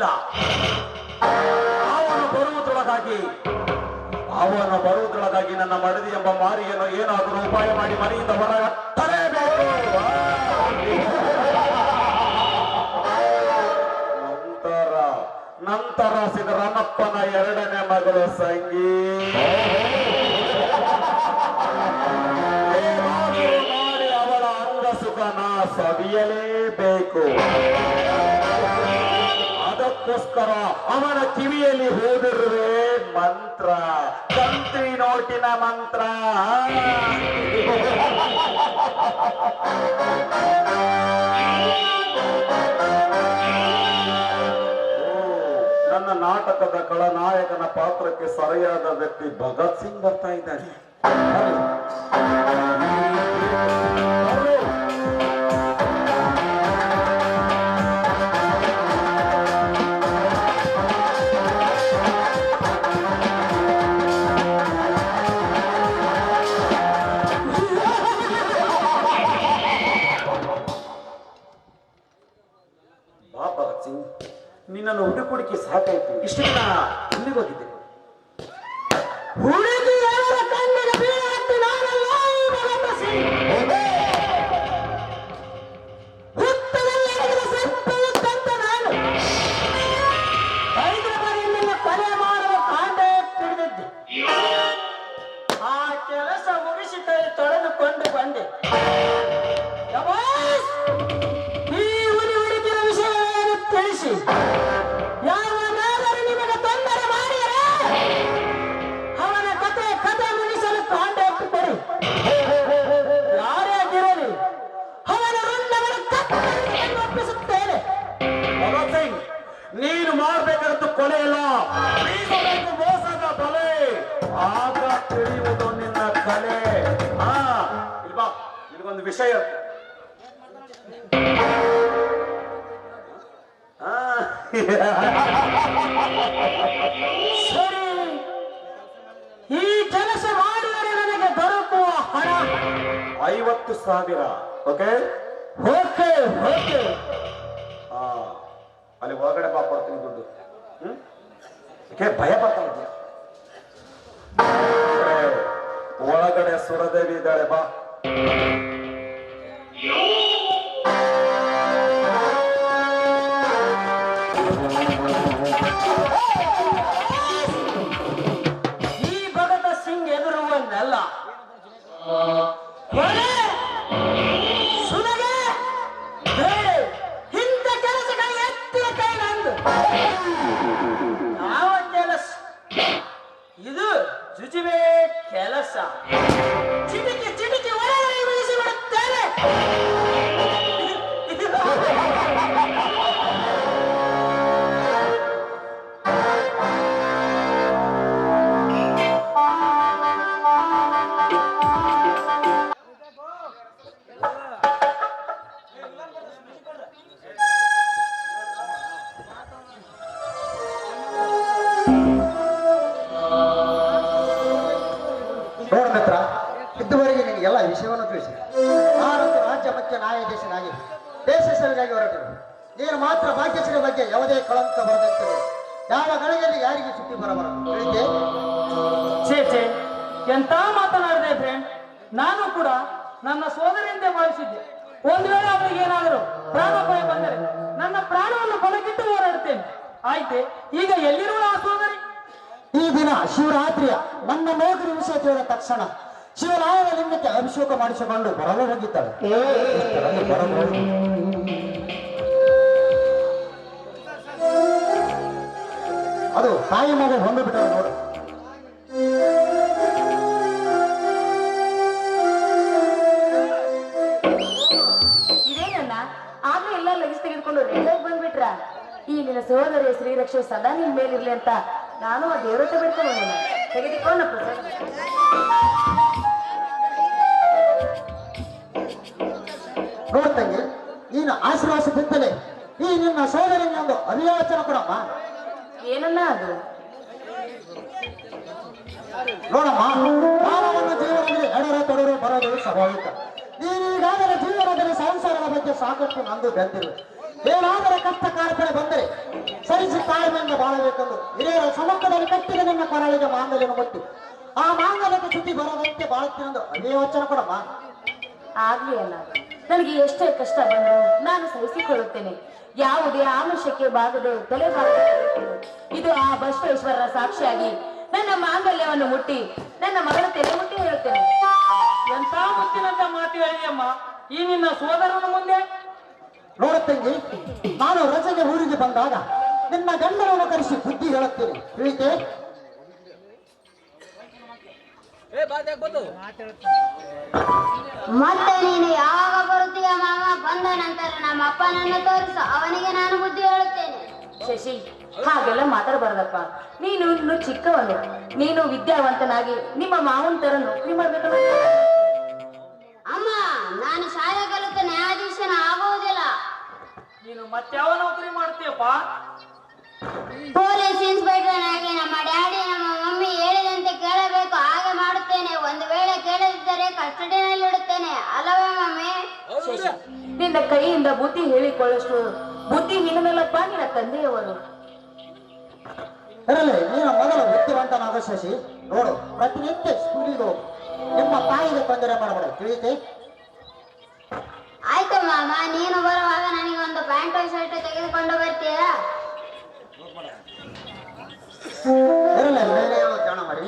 ಬಂದಿಲ್ಲ ಅವನು ಬರುವುದರೊಳಗಾಗಿ ಅವನು ಬರುವುದರೊಳಗಾಗಿ ನನ್ನ ಮಡದಿ ಎಂಬ ಮಾರಿಯನ್ನು ಏನಾದರೂ ಉಪಾಯ ಮಾಡಿ ಮನೆಯಿಂದ ಹೊರ ತರಬೇಕು. ನಂತರ ನಂತರ ಸಿದ್ದರಾಮಪ್ಪನ ಎರಡನೇ ಮಗಳು ಸಂಗೀ. ಅವಳ ಸುಖನ ಸವಿಯಲೇಬೇಕು ಅದಕ್ಕೋಸ್ಕರ ಅವನ ಕಿವಿಯಲ್ಲಿ ಹೋದಿರುವೆ ಮಂತ್ರ. ಕಂತ್ರಿ ನೋಟಿನ ಮಂತ್ರ. ನನ್ನ ನಾಟಕದ ಕಳನಾಯಕನ ಪಾತ್ರಕ್ಕೆ ಸರಿಯಾದ ವ್ಯಕ್ತಿ ಭಗತ್ ಸಿಂಗ್ ಬರ್ತಾ ಇದ್ದಾನೆ. ಸಾಕಾಯಿತು ಸಾಕಾಯ್ತು ಇಷ್ಟು ದಿನ ಮಾಡಬೇಕಾದ್ದು ಕೊಲೆ ಇಲ್ಲ ಮೋಸದ ಬಲೆ. ಆಗ ತಿಳಿಯುವುದು ನಿನ್ನ ಕಲೆ. ಹಾ ಇಲ್ವಾ ನಿನಗೊಂದು ವಿಷಯ. ಸರಿ. ಈ ಕೆಲಸ ಮಾಡಿದರೆ ನನಗೆ ದೊರಕುವ ಹಣ? ಐವತ್ತು ಸಾವಿರ, ಓಕೆ? Okay okay. ಹಾ ಅಲ್ಲಿ ಒಳಗಡೆ ಬಾ, ಕೊಡ್ತೀನಿ ದುಡ್ಡು. ಯಾಕೆ ಭಯ ಪಡ್ತಾ ಇದ್ದೀಯ? ಏ, ಒಳಗಡೆ ಸುರದೇವಿ ಇದ್ದಾಳೆ ಬಾ. ಬಿಡುತ್ತೇನೆ ನೋಡ ಮುಖ್ಯ ನ್ಯಾಯಾಧೀಶನಾಗಿ ದೇಶ ಸೇವೆಗಾಗಿ ಹೊರಟರು. ನೀನು ಮಾತ್ರ ಭಾಗ್ಯಶ್ರೀ ಬಗ್ಗೆ ಯಾವುದೇ ಕಳಂಕ ಬರದಂತೆ. ಯಾವ ಗಳಿಗೆಯಲ್ಲಿ ಯಾರಿಗೂ ಸುದ್ದಿ ಬರಬಾರದು? ತಿಳಿದೆ ಛೇ ಛೇ ಎಂತ ಮಾತನಾಡಿದೆ ಫ್ರೆಂಡ್ ನಾನು ಕೂಡ ನನ್ನ ಸೋದರಿಯಂತೆ ಭಾವಿಸಿದ್ದೆ. ಒಂದು ವೇಳೆ ಅವರಿಗೆ ಏನಾದರೂ ಪ್ರಾಣಾಪಾಯ ಬಂದರೆ ನನ್ನ ಪ್ರಾಣವನ್ನು ಬಲಕಿಟ್ಟು ಹೋರಾಡ್ತೇನೆ ಆಯ್ತೆ ಈಗ ಎಲ್ಲಿರುವ ಆ ಸೋದರಿ? ಈ ದಿನ ಶಿವರಾತ್ರಿಯ ನನ್ನ ನೋಗರಿ ವಿಷಯ ತಿಳಿದ ತಕ್ಷಣ ಶಿವರಾಯನ ಲಿಂಗಕ್ಕೆ ಅಭಿಷೇಕ ಮಾಡಿಸಿಕೊಂಡು ಬರಲು ಹೋಗಿದ್ದಾಳೆ. ಬರಲು ಅದು ತಾಯಿ ಮಗು ಹೊಂದು ಬಿಟ್ಟರು ನೋಡು. ಇದೇನಣ್ಣ ಆಗ್ಲೇ ಎಲ್ಲ ಲಗಿಸ್ ತೆಗೆದುಕೊಂಡು ರೆಡಿಯಾಗಿ ಬಂದ್ಬಿಟ್ರ? ಈ ನಿನ್ನ ಸಹೋದರಿ ಶ್ರೀರಕ್ಷೆ ಸದಾ ನಿನ್ ಮೇಲಿರ್ಲಿ ಅಂತ ನಾನು ಆ ದೇವರತ್ರ ಬಿಡ್ಕೊಂಡು ತೆಗೆದುಕೊಂಡ ನೋಡು ತಂಗಿ ನೀನು ಆಶೀರ್ವಾಸದಿಂದಲೇ ಈ ನಿನ್ನ ಸೋದರಿಗೆ ಒಂದು ಅಭಿಯಾಚನ ಕೊಡಮ್ಮ. ಏನನ್ನ ಅದು? ನೋಡಮ್ಮ ಮಾನವನ ಜೀವನದಲ್ಲಿ ಎಡರ ತೊಡರು ಬರೋದು ಸ್ವಾಭಾವಿಕ. ನೀನೀಗಾದರೆ ಜೀವನದಲ್ಲಿ ಸಂಸಾರದ ಬಗ್ಗೆ ಸಾಕಷ್ಟು ನಂದು ಬೆಂದಿರು. ಏನಾದರೂ ಕಷ್ಟ ಕಾರ್ಪಣೆ ಬಂದರೆ ಸರಿಸಿ ತಾಳ್ಮೆಯಿಂದ ಬಾಳಬೇಕೆಂದು ಹಿರಿಯರ ಸಮ್ಮುಖದಲ್ಲಿ ಕಟ್ಟಿದ ನಿನ್ನ ಕೊರಳಿಗೆ ಮಾಂಗಲ್ಯನ ಮುಟ್ಟಿ. ಆ ಮಾಂಗಲ್ಯದ ಸುದ್ದಿ ಬರೋದಂತೆ ಬಾಳುತ್ತೆ ಅದೇ ವಚನ ಕೊಡಮ್ಮ. ಆಗ್ಲಿ ಅಲ್ಲ. ನನಗೆ ಎಷ್ಟೇ ಕಷ್ಟ ಬಂದರೂ ನಾನು ಸಹಿಸಿಕೊಳ್ಳುತ್ತೇನೆ. ಯಾವುದೇ ಆಮಿಷಕ್ಕೆ ಬಾಗದೆ ತಲೆ. ಇದು ಆ ಬಸವೇಶ್ವರರ ಸಾಕ್ಷಿಯಾಗಿ ನನ್ನ ಮಾಂಗಲ್ಯವನ್ನು ಮುಟ್ಟಿ ನನ್ನ ಮಗಳ ತಲೆ ಮುಟ್ಟಿ ಹೇಳುತ್ತೇನೆ. ಎಂತ ಮುತ್ತಿನಂತ ಮಾತು ಹೇಳಿಯಮ್ಮ ಈ ನಿನ್ನ ಸೋದರನ ಮುಂದೆ? ನೋಡು ತಂಗಿ ನಾನು ರಜೆಗೆ ಊರಿಗೆ ಬಂದಾಗ ನಿನ್ನ ಗಂಡನನ್ನು ಕರೆಸಿ ಬುದ್ಧಿ ಹೇಳುತ್ತೇನೆ. ತಿಳಿತೆ? ಮತ್ತೆ ನೀನು ಯಾವಾಗ ಬರುತ್ತೀಯ ಮಾಮ ಬಂದ ನಂತರ ನಮ್ಮ ಅಪ್ಪನನ್ನು ತೋರಿಸು. ಅವನಿಗೆ ನಾನು ಬುದ್ಧಿ ಹೇಳುತ್ತೇನೆ. ಶಶಿ ಹಾಗೆಲ್ಲ ಮಾತಾಡಬಾರ್ದಪ್ಪ. ನೀನು ಇನ್ನು ಚಿಕ್ಕವನು. ನೀನು ವಿದ್ಯಾವಂತನಾಗಿ ನಿಮ್ಮ ಮಾವನ ತರ ನೌಕರಿ ಮಾಡ್ಬೇಕಲ್ಲ ಅಮ್ಮ ನಾನು ಶಾಲೆ ಕಲಿತ ನ್ಯಾಯಾಧೀಶನ ಆಗೋದಿಲ್ಲ ನೀನು ಮತ್ಯಾವ ನೌಕರಿ ಮಾಡ್ತೀಯಪ್ಪ? ಪೊಲೀಸ್ ಇನ್ಸ್ಪೆಕ್ಟರ್ ಆಗಿ ನಮ್ಮ ಡ್ಯಾಡಿ ನಮ್ಮ ಒಂದು ವೇಳೆ ಕೇಳದಿದ್ದರೆ ಕಸ್ಟಡಿನಲ್ಲಿಡುತ್ತೇನೆ ಅಲ್ಲವೇ ಮಮ್ಮಿ ನಿನ್ನ ಕೈಯಿಂದ ಬುದ್ಧಿ ಹೇಳಿಕೊಳ್ಳಷ್ಟು ಬುದ್ಧಿಹೀನನಲ್ಲಪ್ಪ ನಿನ್ನ ತಂದೆಯವರು. ಇರಲಿ ನೀನು ಮೊದಲು ಬುದ್ಧಿವಂತನಾದ ಶಶಿ ನೋಡು ಪ್ರತಿನಿತ್ಯ ಸ್ಕೂಲಿಗೆ ಹೋಗು ನಿಮ್ಮ ತಾಯಿಗೆ ತೊಂದರೆ ಮಾಡಬೇಡ ತಿಳಿಯುತ್ತೆ ಆಯ್ತು ಮಾಮ ನೀನು ಬರುವಾಗ ನನಗೆ ಒಂದು ಪ್ಯಾಂಟ್ ಶರ್ಟ್ ತೆಗೆದುಕೊಂಡು ಬರ್ತೀಯಾ? ಇರಲಿ ಮೇಲೆ ಹೇಳೋ ಮಾಡಿ.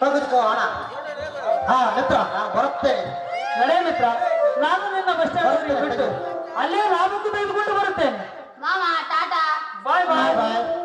ತೆಗೆದುಕೋ ಹಣ ಹಾ ಮಿತ್ರ ನಾನು ಬರುತ್ತೇನೆ. ನಡೆ ಮಿತ್ರ. ನಾನು ನಿನ್ನ ಬಸ್ ಸ್ಟ್ಯಾಂಡ್ ಬಿಟ್ಟು ಅಲ್ಲೇ ಲಾಭಕ್ಕೂ ತೆಗೆದುಕೊಂಡು ಬರುತ್ತೇನೆ. ಮಾಮ ಟಾಟಾ. ಬಾಯ್ ಬಾಯ್ ಬಾಯ್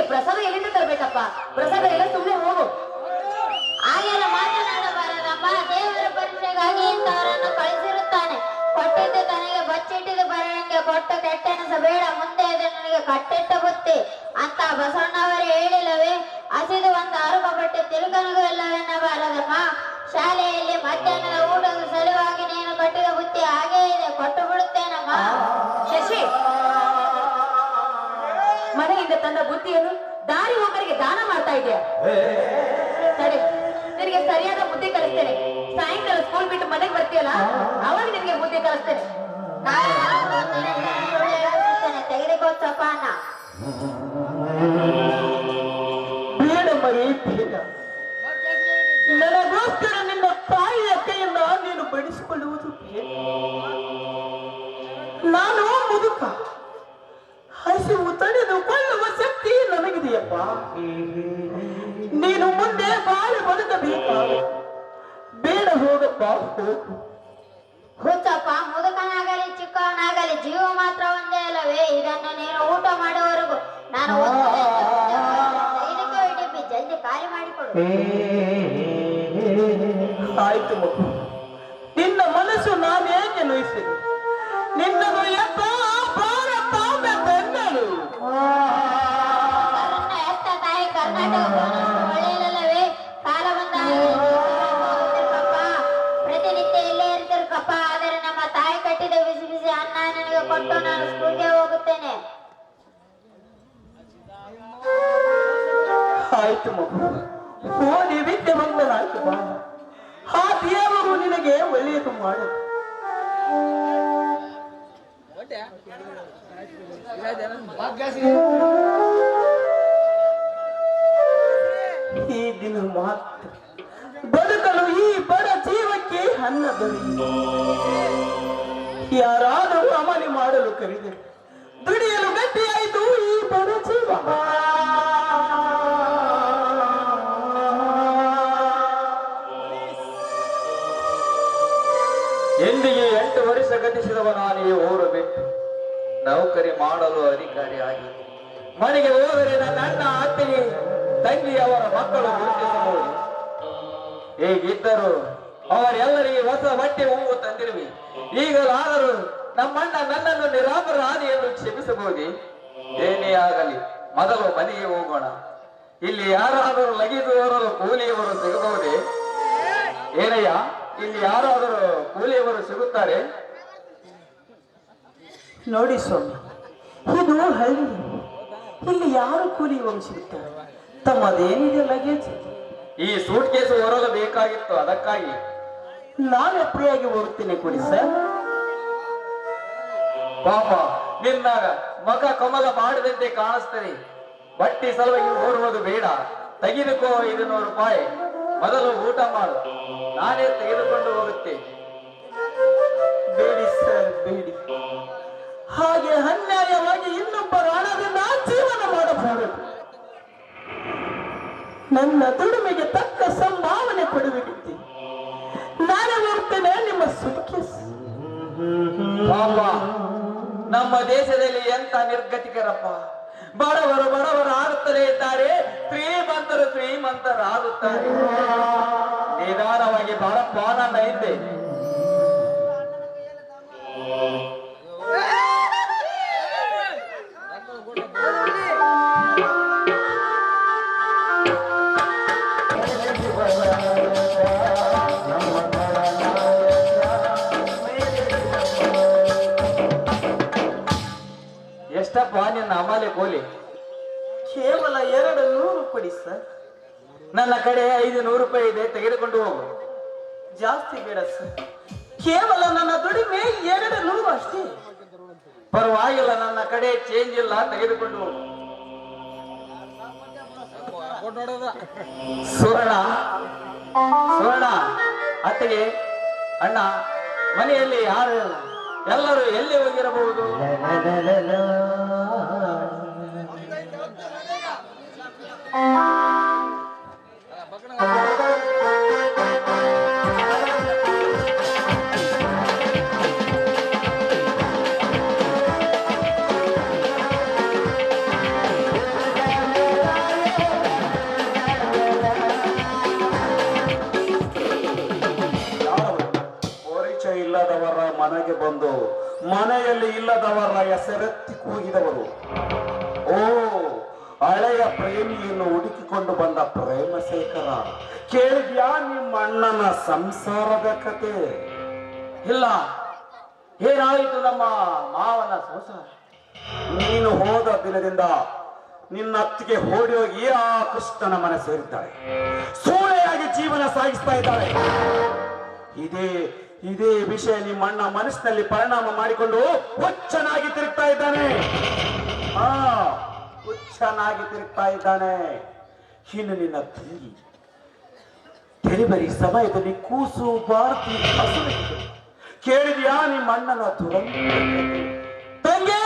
ನಿನಗೆ ಪ್ರಸಾದ ಎಲ್ಲಿಂದ ತರಬೇಕಪ್ಪ ಪ್ರಸಾದ ಎಲ್ಲ ಸುಮ್ಮನೆ ಹೋಗು ಹಾಗೆಲ್ಲ ಮಾತನಾಡಬಾರದಪ್ಪ ದೇವರ ಪರೀಕ್ಷೆಗಾಗಿ ಇಂಥವರನ್ನು ಕಳಿಸಿರುತ್ತಾನೆ ಕೊಟ್ಟಿದ್ದು ತನಗೆ ಬಚ್ಚಿಟ್ಟಿದ್ದು ಕೊಟ್ಟ ಕೊಟ್ಟು ಕೆಟ್ಟೆನಿಸಬೇಡ ಮುಂದೆ ಇದೆ ನನಗೆ ಕಟ್ಟಿಟ್ಟ ಬುತ್ತಿ ಅಂತ ಬಸವಣ್ಣವರು ಹೇಳಿಲ್ಲವೇ ಹಸಿದು ಒಂದು ಅರುಪ ಬಟ್ಟೆ ತಿರುಗನಿಗೂ ಇಲ್ಲವೆನ್ನಬಾರದಮ್ಮ ಶಾಲೆಯಲ್ಲಿ ಮಧ್ಯಾಹ್ನದ ಊಟದ ಸಲುವಾಗಿ ನೀನು ಕಟ್ಟಿದ ಬುತ್ತಿ ಹಾಗೇ ಇದೆ ಕೊಟ್ಟು ಬಿಡುತ್ತೇನಮ್ಮ ಶಶಿ ಮನೆಯಿಂದ ತನ್ನ ಬುದ್ಧಿಯನ್ನು ದಾರಿ ಹೋಗರಿಗೆ ದಾನ ಮಾಡ್ತಾ ಇದೆಯಾ? ಸರಿ. ನಿನಗೆ ಸರಿಯಾದ ಬುದ್ಧಿ ಕಲಿಸ್ತೇನೆ. ಸಾಯಂಕಾಲ ಸ್ಕೂಲ್ ಬಿಟ್ಟು ಮನೆಗೆ ಬರ್ತೀಯಲ್ಲ ಅವಾಗ ನಿನಗೆ ಬುದ್ಧಿ ಕಲಿಸ್ತೇನೆ. ನಾನು ಹೋಗ್ತೇನೆ, ಸುಳ್ಳು ಹೇಳುತ್ತೇನೆ, ತೆಗೆದುಕೋ ಚಪಾನ ಬೇಡ ಮರಿ ಬೇಡ ನನಗೋಸ್ಕರ ನಿನ್ನ ತಾಯಿಯ ಕೈಯಿಂದ ನೀನು ಬಡಿಸಿಕೊಳ್ಳುವುದು ಬೇಡ. ನಾನು ಮುದುಕ. ಹಸಿವು ತಡೆದುಕೊಳ್ಳುವ ಶಕ್ತಿ ನನಗಿದೆಯಪ್ಪ. ನೀನು ಮುಂದೆ ಬಾಳೆ ಬದುಕಬೇಕಾಗ ಬೇಡ ಹೋಗಪ್ಪ ಹೋಗು ಹುಚ್ಚಪ್ಪ ಮುದುಕನಾಗಲಿ ಚಿಕ್ಕವನಾಗಲಿ ಜೀವ ಮಾತ್ರ ಒಂದೇ ಅಲ್ಲವೇ? ಇದನ್ನು ನೀನು ಊಟ ಮಾಡುವವರೆಗೂ ನಾನು. ಇದಕ್ಕೆ ಜಲ್ದಿ ಖಾಲಿ ಮಾಡಿಕೊಡು. ಆಯ್ತು ಮಗು. ನಿನ್ನ ಮನಸ್ಸು ನಾನೇ ನೋಯಿಸಿದೆ? ನಿನ್ನನ್ನು ಎತ್ತ ಕರ್ನಾಟಕ ಕಾಲ ಪ್ರತಿನಿತ್ಯ ಇಲ್ಲೇ ಇರ್ತಿರ್ಕಪ್ಪ ಆದರೆ ನಮ್ಮ ತಾಯಿ ಕಟ್ಟಿದ ಬಿಸಿ ಬಿಸಿ ಅನ್ನ ನನಗೆ ಕೊಟ್ಟು ನಾನು ಸ್ಕೂಲ್ಗೆ ಹೋಗುತ್ತೇನೆ. ಆಯ್ತು ಮಗು ವಿದ್ಯೆ ಬಂದನಾಯ್ತು ಬಾ. ಆ ದೇವರು ನಿನಗೆ ಒಳ್ಳೆಯದು ಮಾಡು. ದಿನ ಮಾತ್ರ. ಬದುಕಲು ಈ ಬಡ ಜೀವಕ್ಕೆ ಅನ್ನ ಯಾರಾದರೂ ಅಮಲಿ ಮಾಡಲು ಈ ಬಡ ಜೀವ. ಎಂದಿಗೆ ಎಂಟು ವರ್ಷ ಗತಿಸಿದವ ನಾನೇ ಓರಬೇಕು. ನೌಕರಿ ಮಾಡಲು ಅಧಿಕಾರಿ ಆಗಿದೆ ಮನೆಗೆ ಹೋದರೆ ನನ್ನ ಅಣ್ಣ ಅತ್ತಿಗೆ ತಂಗಿ ಅವರ ಮಕ್ಕಳು ಗುರುತಿಸಬಹುದು. ಹೀಗಿದ್ದರು ಅವರೆಲ್ಲರಿಗೆ ಹೊಸ ಬಟ್ಟೆ ಹೂವು ತಂದಿರುವಿ. ಆದರೂ ನಮ್ಮಣ್ಣ ನನ್ನನ್ನು ನಿರಾಪರಾಧಿ ಎಂದು ಕ್ಷಮಿಸಬಹುದೇ. ಏನೇ ಆಗಲಿ, ಮೊದಲು ಮನೆಗೆ ಹೋಗೋಣ. ಇಲ್ಲಿ ಯಾರಾದರೂ ಲಗಿದವರು ಕೂಲಿಯವರು ಸಿಗಬಹುದೇ? ಏನಯ್ಯ ಇಲ್ಲಿ ಯಾರಾದರೂ ಕೂಲಿಯವರು ಸಿಗುತ್ತಾರೆ? ನೋಡಿ ಸ್ವಾಮಿ, ಇದು ಹಳ್ಳಿ. ಇಲ್ಲಿ ಯಾರು ಕೂಲಿಯವರು ವಂಶಿರುತ್ತಾರೆ ತಮ್ಮದೇನಿದೆ ಲಗೇಜ್? ಈ ಸೂಟ್ ಕೇಸ್ ಹೊರಲು ಬೇಕಾಗಿತ್ತು? ಅದಕ್ಕಾಗಿ. ನಾನು ಫ್ರೀಯಾಗಿ ಹೋಗ್ತೀನಿ ಕೊಡಿ ಸರ್. ಪಾಪ ನಿನ್ನ ಮಗ ಕಮಲ ಮಾಡಿದಂತೆ ಕಾಣಿಸ್ತದೆ. ಬಟ್ಟಿ ಸಲುವಾಗಿ ಓಡುವುದು ಬೇಡ. ತೆಗೆದುಕೋ ಐದುನೂರು ರೂಪಾಯಿ. ಮೊದಲು ಊಟ ಮಾಡು. ನಾನೇ ತೆಗೆದುಕೊಂಡು ಹೋಗುತ್ತೆ. ಬೇಡಿ ಸರ್ ಬೇಡಿ. ಹಾಗೆ ಅನ್ಯಾಯವಾಗಿ ಇನ್ನೊಬ್ಬರ ಹಣದಿಂದ ಜೀವನ ಮಾಡಬಾರದು ನನ್ನ ದುಡಿಮೆಗೆ ತಕ್ಕ ಸಂಭಾವನೆ ಕೊಡಬೇಕಿತ್ತು ನಾನು ಹೋಗ್ತೇನೆ ನಿಮ್ಮ ಪಾಪ, ನಮ್ಮ ದೇಶದಲ್ಲಿ ಎಂತ ನಿರ್ಗತಿಕರಪ್ಪ. ಬಡವರು ಬಡವರು ಆಗುತ್ತಲೇ ಇದ್ದಾರೆ, ಶ್ರೀಮಂತರು ಶ್ರೀಮಂತರಾಗುತ್ತಾರೆ ನಿಧಾನವಾಗಿ ಬಹಳ ನನ್ನ ಹಿಂದೆ. ನಿನ್ನ ಅಮಾಲೆ ಕೋಲಿ. ಕೇವಲ ಎರಡು ನೂರು ಕೊಡಿ ಸರ್. ನನ್ನ ಕಡೆ ಐದು ನೂರು ರೂಪಾಯಿ ಇದೆ, ತೆಗೆದುಕೊಂಡು ಹೋಗು. ಜಾಸ್ತಿ ಬೇಡ ಸರ್. ಕೇವಲ ನನ್ನ ದುಡಿಮೆ ಎರಡು ನೂರು ಅಷ್ಟೇ. ಪರವಾಗಿಲ್ಲ, ನನ್ನ ಕಡೆ ಚೇಂಜ್ ಇಲ್ಲ, ತೆಗೆದುಕೊಂಡು ಹೋಗು. ಸುವರ್ಣ ಸುವರ್ಣ ಅತ್ತಿಗೆ, ಅಣ್ಣ, ಮನೆಯಲ್ಲಿ ಯಾರು ಇಲ್ಲ? ಎಲ್ಲರೂ ಎಲ್ಲಿ ಹೋಗಿರಬಹುದು? ಯಾರು ಮನೆಗೆ ಬಂದು ಮನೆಯಲ್ಲಿ ಇಲ್ಲದವರ ಹೆಸರೆತ್ತಿ ಕೂಗಿದವರು ಓ, ಹಳೆಯ ಪ್ರೇಮಿಯನ್ನು ಹುಡುಕಿಕೊಂಡು ಬಂದ ಪ್ರೇಮಶೇಖರ, ಕೇಳಿದ್ಯಾ ನಿಮ್ಮ ಅಣ್ಣನ ಸಂಸಾರದ ಕತೆ ಇಲ್ಲ. ಏನಾಯಿತು ನಮ್ಮ ಮಾವನ ಸಂಸಾರ ನೀನು ಹೋದ ದಿನದಿಂದ ನಿನ್ನ ಅತ್ತಿಗೆ ಓಡಿ ಹೋಗಿ ಆ ಕೃಷ್ಣನ ಮನೆ ಸೇರಿದ್ದಾಳೆ. ಸೂಳೆಯಾಗಿ ಜೀವನ ಸಾಗಿಸ್ತಾ ಇದ್ದಾಳೆ. ಇದೇ ಇದೇ ವಿಷಯ ನಿಮ್ಮ ಅಣ್ಣ ಮನಸ್ಸಿನಲ್ಲಿ ಪರಿಣಾಮ ಮಾಡಿಕೊಂಡು ಹುಚ್ಚನಾಗಿ ತಿರುಗ್ತಾ ಇದ್ದಾನೆ. ಆ, ಹುಚ್ಚನಾಗಿ ತಿರುಗ್ತಾ ಇದ್ದಾನೆ. ಇನ್ನು ನಿನ್ನ ತಂಗಿ, ಡೆಲಿವರಿ ಸಮಯದಲ್ಲಿ ಕೂಸು ಹಸುವಿಗೆ ಕೇಳಿದ್ಯಾ ನಿಮ್ಮ ಅಣ್ಣನ ದುರಂತ ತಂಗಿ!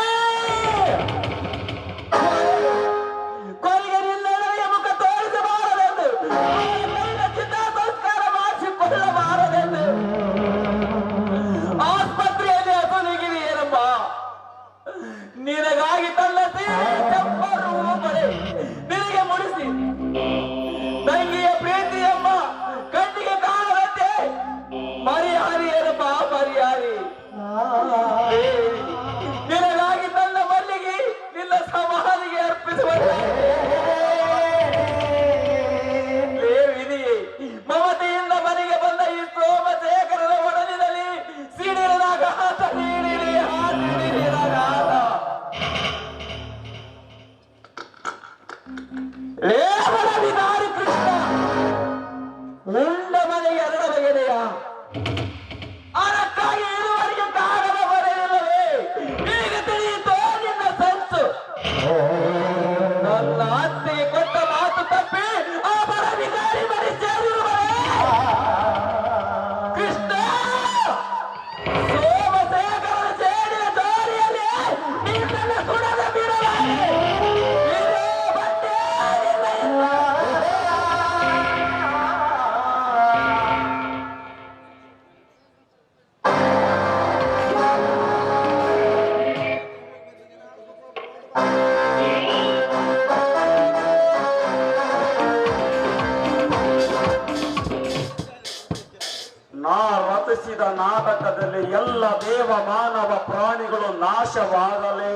ನಾಟಕದಲ್ಲಿ ಎಲ್ಲ ದೇವ ಮಾನವ ಪ್ರಾಣಿಗಳು ನಾಶವಾಗಲೇ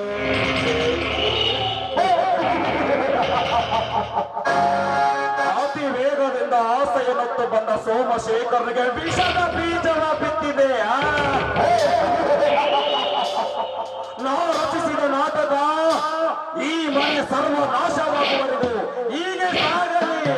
ಅತಿ ವೇಗದಿಂದ ಆಸೆಯನ್ನೊತ್ತು ಬಂದ ಸೋಮಶೇಖರನಿಗೆ ವಿಷದ ಬೀಜವ ಬಿತ್ತಿದೆ ನಾವು ರಚಿಸಿದ ನಾಟಕ ಈ ಮನೆ ಸರ್ವ ನಾಶವಾಗುವರೆಗೂ ಹೀಗೆ ಸಾಗಲಿ